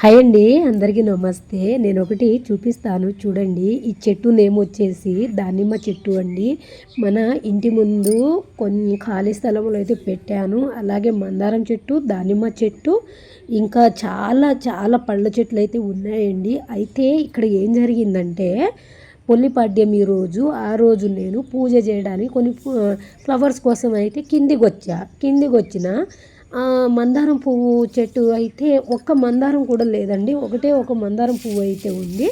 Hi అండి అందరికీ నమస్తే. నేను ఒకటి చూపిస్తాను చూడండి. ఈ చెట్టు నేమ్ వచ్చేసి దానిమ్మ చెట్టు అండి. మన ఇంటి ముందు కొన్ని ఖాళీ స్థలంలో అయితే పెట్టాను. అలాగే మందారం చెట్టు దానిమ్మ చెట్టు ఇంకా చాలా చాలా పళ్ళ చెట్లు అయితే ఉన్నాయండి. అయితే ఇక్కడ ఏం జరిగిందంటే పొల్లిపాడ్యం ఈ రోజు ఆ రోజు నేను పూజ చేయడానికి కొన్ని ఫ్లవర్స్ కోసం అయితే కిందికి వచ్చా. కిందికి వచ్చిన మందారం పువ్వు చెట్టు అయితే ఒక్క మందారం కూడా లేదండి. ఒకటే ఒక మందారం పువ్వు అయితే ఉంది.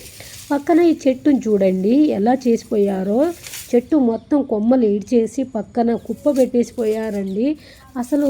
పక్కన ఈ చెట్టుని చూడండి. ఎలా చేసిపోయారో. చెట్టు మొత్తం కొమ్మలు ఈడ్చేసి పక్కన కుప్ప పెట్టేసిపోయారండి. అసలు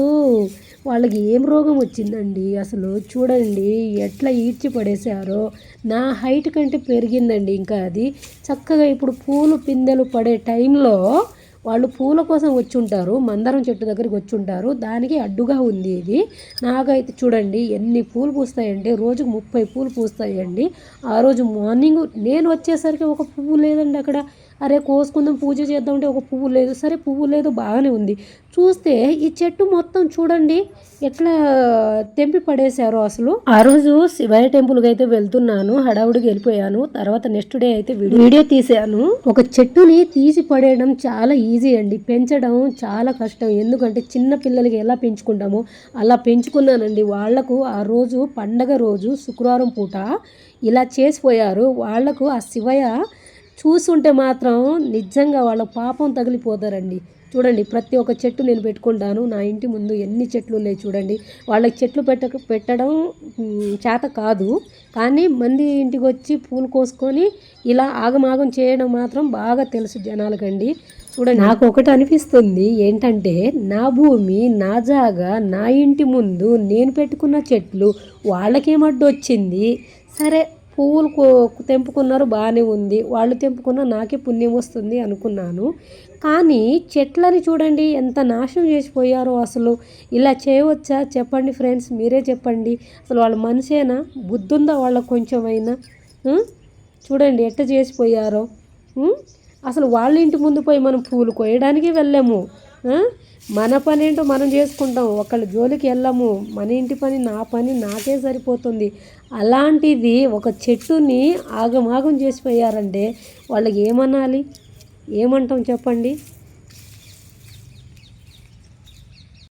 వాళ్ళకి ఏం రోగం వచ్చిందండి? అసలు చూడండి. ఎట్లా ఈడ్చి పడేశారో నా హైట్ కంటే పెరిగిందండి ఇంకా అది. చక్కగా ఇప్పుడు పూలు పిందెలు పడే టైంలో వాళ్ళు పూల కోసం వచ్చి ఉంటారు మందారం చెట్టు దగ్గరికి వచ్చి ఉంటారు దానికి అడ్డుగా ఉంది ఇది. నాకైతే చూడండి ఎన్ని పూలు పూస్తాయంటే రోజుకు ముప్పై పూలు పూస్తాయండి. ఆ రోజు మార్నింగ్ నేను వచ్చేసరికి ఒక పువ్వు లేదండి అక్కడ. అరే కోసుకుందాం పూజ చేద్దామంటే ఒక పువ్వు లేదు. సరే పువ్వు లేదు బాగానే ఉంది. చూస్తే ఈ చెట్టు మొత్తం చూడండి ఎట్లా తెంపి పడేశారు అసలు. ఆ రోజు శివయ్య టెంపుల్కి అయితే వెళ్తున్నాను హడావుడికి వెళ్ళిపోయాను. తర్వాత నెక్స్ట్ డే అయితే వీడియో వీడియో తీసాను ఒక చెట్టుని తీసి పడేయడం చాలా ఈజీ అండి. పెంచడం చాలా కష్టం. ఎందుకంటే చిన్న పిల్లలకి ఎలా పెంచుకుంటామో అలా పెంచుకున్నానండి. వాళ్ళకు ఆ రోజు పండగ రోజు శుక్రవారం పూట ఇలా చేసిపోయారు. వాళ్ళకు ఆ శివయ్య చూస్తుంటే మాత్రం నిజంగా వాళ్ళ పాపం తగిలిపోతారండి. చూడండి ప్రతి ఒక్క చెట్టు నేను పెట్టుకుంటాను. నా ఇంటి ముందు ఎన్ని చెట్లు ఉన్నాయి చూడండి. వాళ్ళకి చెట్లు పెట్ట పెట్టడం చేత కాదు. కానీ మంది ఇంటికి వచ్చి పూలు కోసుకొని ఇలా ఆగమాగం చేయడం మాత్రం బాగా తెలుసు జనాలకండి. చూడండి. నాకు ఒకటి అనిపిస్తుంది. ఏంటంటే నా భూమి నా జాగా నా ఇంటి ముందు నేను పెట్టుకున్న చెట్లు వాళ్ళకేమడ్డు వచ్చింది సరే పువ్వులు తెంపుకున్నారు బాగానే ఉంది. వాళ్ళు తెంపుకున్న నాకే పుణ్యం వస్తుంది అనుకున్నాను. కానీ చెట్లని చూడండి ఎంత నాశనం చేసిపోయారో అసలు. ఇలా చేయవచ్చా? చెప్పండి ఫ్రెండ్స్ మీరే చెప్పండి. అసలు వాళ్ళ మనసేనా బుద్ధుందా వాళ్ళకు కొంచెమైనా? చూడండి ఎట్ట చేసిపోయారో. అసలు వాళ్ళ ఇంటి ముందు పోయి మనం పూలు కోయడానికి వెళ్ళాము. మన పని ఏంటో మనం చేసుకుంటాం. ఒకళ్ళ జోలికి వెళ్ళాము. మన ఇంటి పని నా పని నాకే సరిపోతుంది. అలాంటిది ఒక చెట్టుని ఆగమాగం చేసిపోయారంటే వాళ్ళకి ఏమనాలి? ఏమంటాం చెప్పండి?